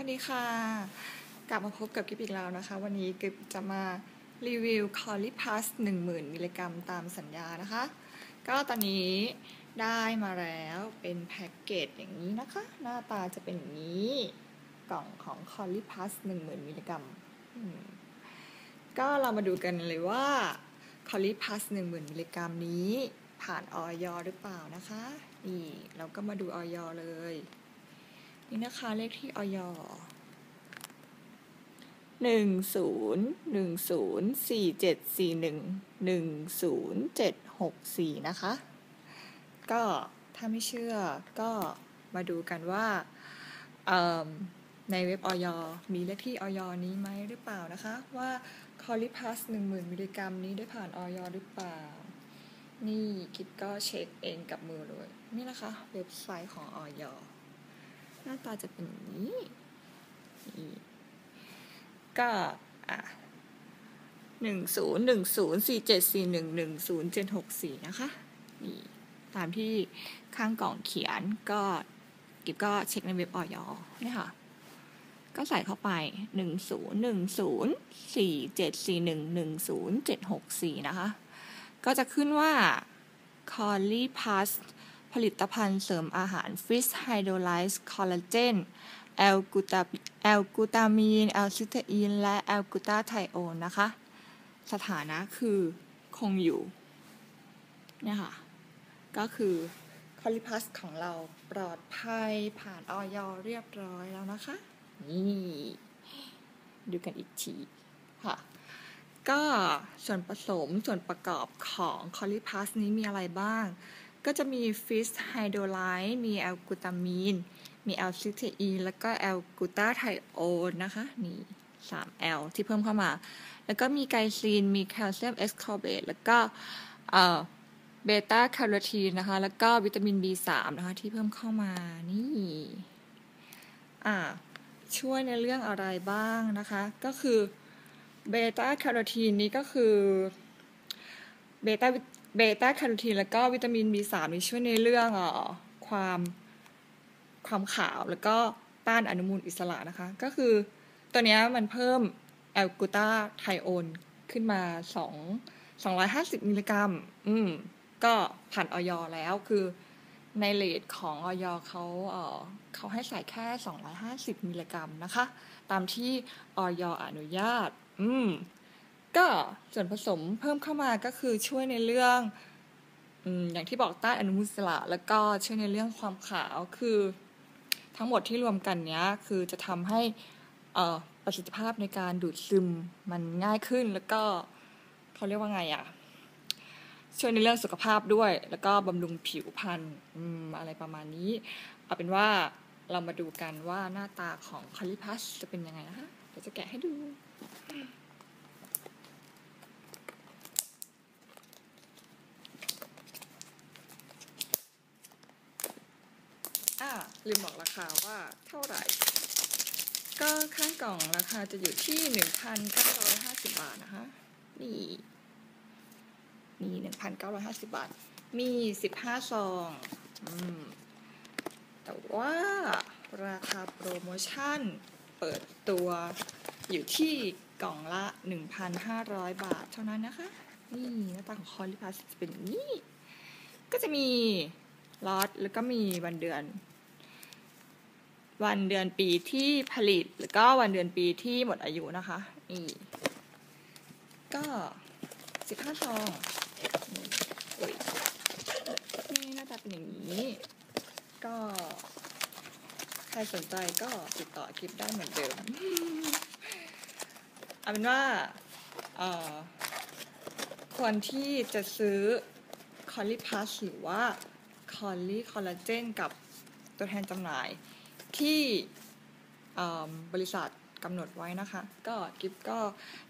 วัสดีค่ะ กลับมาพบกับกิบอีกแล้วนะคะ วันนี้กิบจะมารีวิวคอลิพัส10,000 มิลลิกรัมตามสัญญานะคะ ก็ตอนนี้ได้มาแล้วเป็นแพ็กเกจอย่างนี้นะคะ หน้าตาจะเป็นอย่างนี้ กล่องของคอลิพัส10,000 มิลลิกรัมอืมก็เรามาดูกันเลยว่าคอลิพัส10,000 มิลลิกรัมนี้ผ่านออยหรือเปล่านะคะ นี่เราก็มาดูออยเลย นี่นะคะเลขที่ออยหนึ่งศูนย์หนึ่งศูนย์สี่เจ็ดสี่หนึ่งหนึ่งศูนย์เจ็ดหกสี่นะคะ ก็ถ้าไม่เชื่อก็มาดูกันว่าในเว็บออยมีเลขที่ออยนี้ไหมหรือเปล่านะคะ ว่าคอลิพัสหนึ่งหมื่นมิลลิกรัมนี้ได้ผ่านออยหรือเปล่า นี่กิดก็เช็คเองกับมือเลย นี่นะคะ เว็บไซต์ของออย น้าตาจะเป็นอย่างนี้ ก็อะหนึ่งศูนย์หนึ่งศูนย์สี่เจ็ดสี่หนึ่งหนึ่งศูนย์เจ็ดหกสี่นะคะนี่ตามที่ข้างกล่องเขียนก็กิบก็เช็คในเว็บออยนี่ค่ะ ก็ใส่เข้าไปหนึ่งศูนย์หนึ่งศูนย์สี่เจ็ดสี่หนึ่งหนึ่งศูนย์เจ็ดหกสี่นะคะ ก็จะขึ้นว่า c o l l i p a s ผลิตภัณฑ์เสริมอาหารฟิสไฮโดรไลซ์คอลลาเจนแอลกูตาแอลกูตามีนแอลซิเทอีน และแอลกูตาไทโอนนะคะ สถานะคือคงอยู่ เนี่ยค่ะ ก็คือคอลิพัสของเราปลอดภัยผ่านออยเรียบร้อยแล้วนะคะ นี่ดูกันอีกทีค่ะ ก็ส่วนผสมส่วนประกอบของคอลิพัสนี้มีอะไรบ้าง ก็จะมีฟิสไฮโดรไลท์มีแอลกูตามีน มีแอลซิเทอีนแล้วก็แอลกูตาไทโอนนะคะนี่ 3L ที่เพิ่มเข้ามา แล้วก็มีไกซีน มีแคลเซียมเอสคอเบตแล้วก็เอ่อเบต้าแคโรทีนนะคะ แล้วก็วิตามิน B3 นะคะ ที่เพิ่มเข้ามา นี่อ่าช่วยในเรื่องอะไรบ้างนะคะ ก็คือเบต้าแคโรทีนนี้ก็คือเบต้า เบต้าแคโรทีนแล้วก็วิตามิน B3 นี่ช่วยในเรื่องอ่อความความขาวแล้วก็ต้านอนุมูลอิสระนะคะ ก็คือตัวเนี้ยมันเพิ่มแอลกูตาไทโอนขึ้นมา 2 250 มิลลิกรัม อืม ก็ผ่านออยแล้วคือในเลทของออยเขาเออเขาให้ใส่แค่ 250 มิลลิกรัมนะคะ ตามที่ออยอนุญาต อืม ก็ส่วนผสมเพิ่มเข้ามาก็คือช่วยในเรื่องอย่างที่บอกต้านอนุมูลอิสระ แล้วก็ช่วยในเรื่องความขาวคือทั้งหมดที่รวมกันเนี้ยคือจะทำให้อ่อประสิทธิภาพในการดูดซึมมันง่ายขึ้นแล้วก็เขาเรียกว่าไงอะช่วยในเรื่องสุขภาพด้วย แล้วก็บำรุงผิวพรรณออะไรประมาณนี้ เอาเป็นว่าเรามาดูกันว่าหน้าตาของคอลิพัสจะเป็นยังไงนะคะเดี๋ยวจะแกะให้ดู อ่า ลืมบอกราคาว่าเท่าไหร่ ก็ข้างกล่องราคาจะอยู่ที่ 1,950 บาทนะคะ นี่มี1,950 บาท มี 15 ซองอืมแต่ว่าราคาโปรโมชั่นเปิดตัวอยู่ที่กล่องละ 1,500 บาทเท่านั้นนะคะ นี่หน้าตาของคอลิพัสเป็นนี้ ก็จะมีล็อตแล้วก็มีวันเดือน วันเดือนปีที่ผลิต แล้วก็วันเดือนปีที่หมดอายุนะคะนี่ก็สิบห้าซองนี่อ้ยนี่หน้าตาเป็นอย่างนี้ ก็ใครสนใจก็ติดต่อคลิปได้เหมือนเดิมเอาเป็นว่าควรที่จะซื้อคอลลีพัสหรือว่าคอลลีคอลลาเจนกับตัวแทนจำหน่าย ที่บริษัทกำหนดไว้นะคะ ก็กิฟก็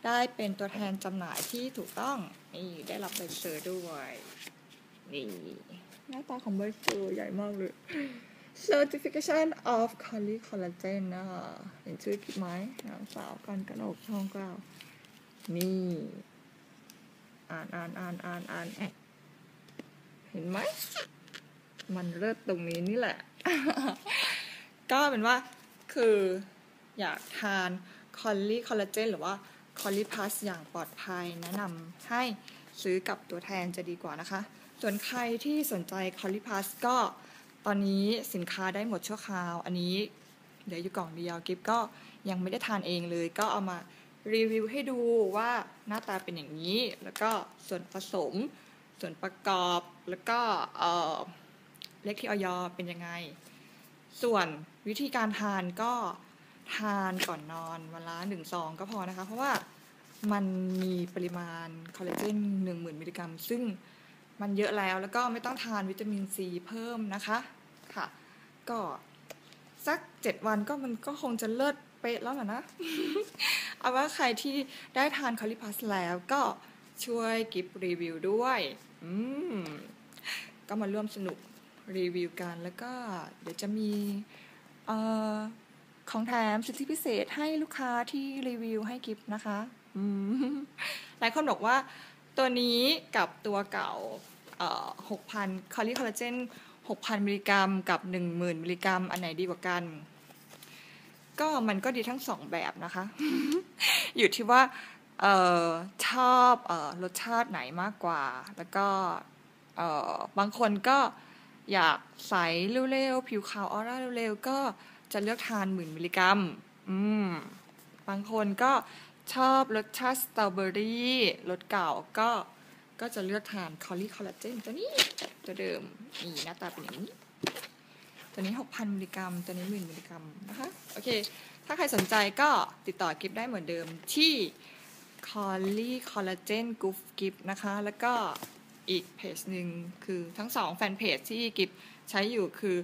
ได้เป็นตัวแทนจำหน่ายที่ถูกต้องนี่ได้รับใบเซอร์ด้วยนี่หน้าตาของใบเซอร์ใหญ่มากเลย Certification of c o l l y Collagen นะคะเห็นชื่อกิฟไหมนางสาวกันกนกช่องเก้านี่ อ่านอ่านอ่านอ่านอ่านเห็นไหม มันเลิศตรงนี้นี่แหละ ก็เป็นว่าคืออยากทานคอลลี่คอลลาเจนหรือว่าคอลลี่พลัสอย่างปลอดภัยแนะนำให้ซื้อกับตัวแทนจะดีกว่านะคะ ส่วนใครที่สนใจคอลลี่พลัสก็ตอนนี้สินค้าได้หมดชั่วคราว อันนี้เดี๋ยวอยู่กล่องเดียวกิฟก็ยังไม่ได้ทานเองเลย ก็เอามารีวิวให้ดูว่าหน้าตาเป็นอย่างนี้ แล้วก็ส่วนผสม ส่วนประกอบแล้วก็เเลขที่ออยเป็นยังไง ส่วนวิธีการทานก็ทานก่อนนอนวันละหนึ่งซองก็พอนะคะ เพราะว่ามันมีปริมาณคอลลาเจนหนึ่งหมื่นมิลลิกรัม ซึ่งมันเยอะแล้วแล้วก็ไม่ต้องทานวิตามินซีเพิ่มนะคะค่ะ ก็สักเจ็ดวันก็มันก็คงจะเลิศเป๊ะแล้วล่ะนะ เอาว่าใครที่ได้ทานคอลลิพัสแล้วก็ช่วยกิฟรีวิวด้วย อืม ก็มาร่วมสนุก รีวิวกัน แล้วก็เดี๋ยวจะมีออของแถมสิทธิพิเศษให้ลูกค้าที่รีวิวให้กิฟนะคะหลายคนบอกว่าตัวนี้กับตัวเก่าเอ่อ6,000คอลลีคอลลาเจน6,000มิลลิกรัมกับ10,000มิลลิกรัม อันไหนดีกว่ากัน ก็มันก็ดีทั้งสองแบบนะคะ อยู่ที่ว่าออชอบออรสชาติไหนมากกว่า แล้วก็ออบางคนก็ อยากใสเร็วๆ ผิวขาวออร่าเร็วๆ ก็จะเลือกทานหมื่นมิลลิกรัม อืม บางคนก็ชอบรสชาติสตรอเบอรี่รสเก่าก็ก็จะเลือกทานคอลลี่คอลลาเจนตัวนี้ตัวเดิมนี่หน้าตาเป็นอย่างนี้ ตัวนี้ 6,000 มิลลิกรัม ตัวนี้10,000มิลลิกรัมนะคะ โอเค ถ้าใครสนใจก็ติดต่อกิฟได้เหมือนเดิมที่ c o l l y Collagen Group Gift นะคะ แล้วก็ อีกเพจหนึ่งคือทั้งสองแฟนเพจที่กิฟใช้อยู่คือ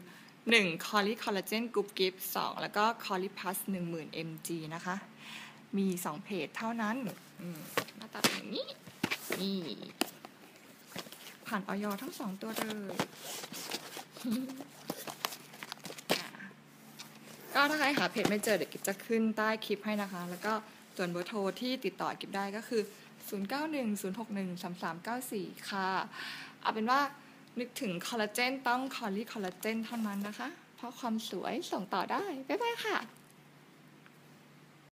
1 c o l l y Collagen Group Gift 2 แล้วก็ c o l l y Plus 10,000 mg นะคะ มี 2 เพจเท่านั้นหน้าตาเป็นอย่างนี้ นี่ ผ่านออยทั้งสองตัวเลย ก็ถ้าใครหาเพจไม่เจอเดี๋ยวกิฟจะขึ้นใต้คลิปให้นะคะ แล้วก็ส่วนเบอร์โทรที่ติดต่อกิฟได้ก็คือ 0910613394 ค่ะ เอาเป็นว่านึกถึงคอลลาเจนต้องคอลลี่คอลลาเจนเท่านั้นนะคะ เพราะความสวยส่งต่อได้ บ๊ายบายค่ะ